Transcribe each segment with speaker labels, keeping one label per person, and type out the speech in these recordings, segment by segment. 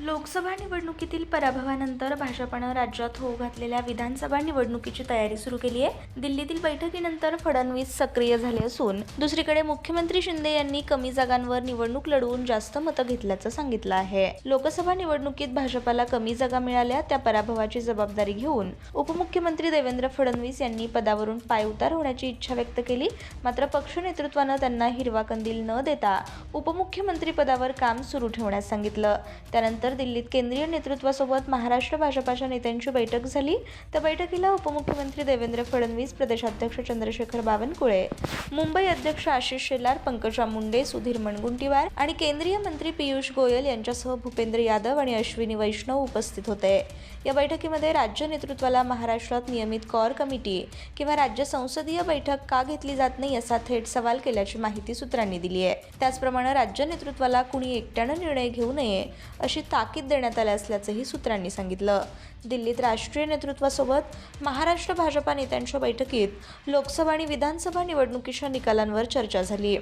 Speaker 1: लोकसभा निवडणुकीतील पराभवानंतर भाजपानं राज्यात होऊ घातलेल्या विधानसभा निवडणुकीची तयारी सुरू केली आहे. दिल्लीतील बैठकीनंतर फडणवीस सक्रिय झाले असून दुसरीकडे मुख्यमंत्री शिंदे यांनी कमी जागांवर निवडणूक लढवून जास्त मतं घेतल्याचं सांगितलं आहे. लोकसभा निवडणुकीत भाजपाला कमी जागा मिळाल्या त्या पराभवाची जबाबदारी घेऊन उपमुख्यमंत्री देवेंद्र फडणवीस यांनी पदावरून पायउतार होण्याची इच्छा व्यक्त केली. मात्र पक्ष नेतृत्वानं त्यांना हिरवा कंदील न देता उपमुख्यमंत्री पदावर काम सुरू ठेवण्यास सांगितलं. त्यानंतर दिल्लीत केंद्रीय नेतृत्वासोबत महाराष्ट्र भाजपाच्या नेत्यांची बैठक झाली. त्या बैठकीला उपमुख्यमंत्री देवेंद्र फडणवीस प्रदेशाध्यक्ष चंद्रशेखर बावनकुळे मुंबई अध्यक्ष आशिष शेलार पंकजा मुंडे सुधीर मणगुंटीवार आणि केंद्रीय मंत्री पियुष गोयल यांच्यासह भूपेंद्र यादव आणि अश्विनी वैष्णव उपस्थित होते. या बैठकीमध्ये राज्य नेतृत्वाला महाराष्ट्रात नियमित कॉर कमिटी किंवा राज्य संसदीय बैठक का घेतली जात नाही असा थेट सवाल केल्याची माहिती सूत्रांनी दिली आहे त्याचप्रमाणे राज्य नेतृत्वाला कुणी एकट्यानं निर्णय घेऊ नये अशी ताकीद देण्यात आल्या असल्याचंही सूत्रांनी सांगितलं. दिल्लीत राष्ट्रीय नेतृत्वासोबत महाराष्ट्र भाजपा नेत्यांच्या बैठकीत लोकसभा आणि विधानसभा निवडणुकीच्या निकालांवर चर्चा झाली.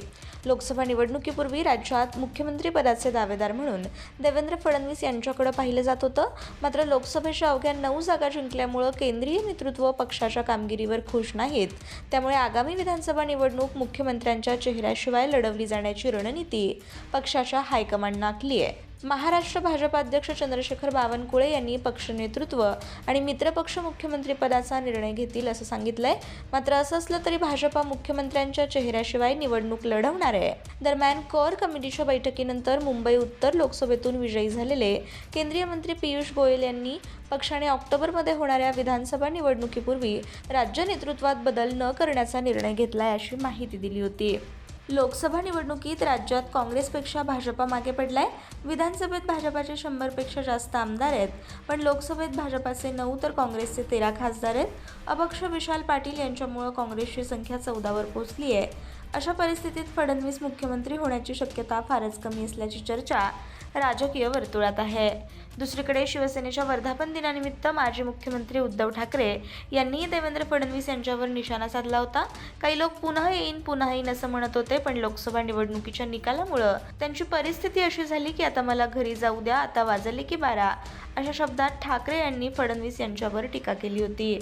Speaker 1: लोकसभा निवडणुकीपूर्वी राज्यात मुख्यमंत्रीपदाचे दावेदार म्हणून देवेंद्र फडणवीस यांच्याकडे पाहिलं जात होतं. मात्र लोकसभेच्या अवघ्या नऊ जागा जिंकल्यामुळं केंद्रीय नेतृत्व पक्षाच्या कामगिरीवर खुश नाहीत. त्यामुळे आगामी विधानसभा निवडणूक मुख्यमंत्र्यांच्या चेहऱ्याशिवाय लढवली जाण्याची रणनीती पक्षाच्या हायकमांडनं आखली आहे. महाराष्ट्र भाजपा अध्यक्ष चंद्रशेखर बावनकुळे यांनी पक्ष नेतृत्व आणि मित्रपक्ष मुख्यमंत्रीपदाचा निर्णय घेतील असं सांगितलंय. मात्र असं असलं तरी भाजपा मुख्यमंत्र्यांच्या चेहऱ्याशिवाय निवडणूक लढवणार आहे. दरम्यान कोर कमिटीच्या बैठकीनंतर मुंबई उत्तर लोकसभेतून विजयी झालेले केंद्रीय मंत्री पियुष गोयल यांनी पक्षाने ऑक्टोबरमध्ये होणाऱ्या विधानसभा निवडणुकीपूर्वी राज्य नेतृत्वात बदल न करण्याचा निर्णय घेतलाय अशी माहिती दिली होती. लोकसभा निवडणुकीत राज्यात काँग्रेसपेक्षा भाजपा मागे पडलाय. विधानसभेत भाजपाचे शंभरपेक्षा जास्त आमदार आहेत. पण लोकसभेत भाजपाचे नऊ तर काँग्रेसचे तेरा खासदार आहेत. अपक्ष विशाल पाटील यांच्यामुळं काँग्रेसची संख्या चौदावर पोहोचली आहे अशा परिस्थितीत फडणवीस मुख्यमंत्री होण्याची शक्यता फारच कमी असल्याची चर्चा राजकीय वर्तुळात आहे. दुसरीकडे शिवसेनेच्या वर्धापन दिनानिमित्त माजी मुख्यमंत्री उद्धव ठाकरे यांनीही देवेंद्र फडणवीस यांच्यावर निशाणा साधला होता. काही लोक पुन्हा येईन पुन्हा येईन असं म्हणत होते पण लोकसभा निवडणुकीच्या निकालामुळं त्यांची परिस्थिती अशी झाली की आता मला घरी जाऊ द्या आता वाजले की बारा अशा शब्दात ठाकरे यांनी फडणवीस यांच्यावर टीका केली होती.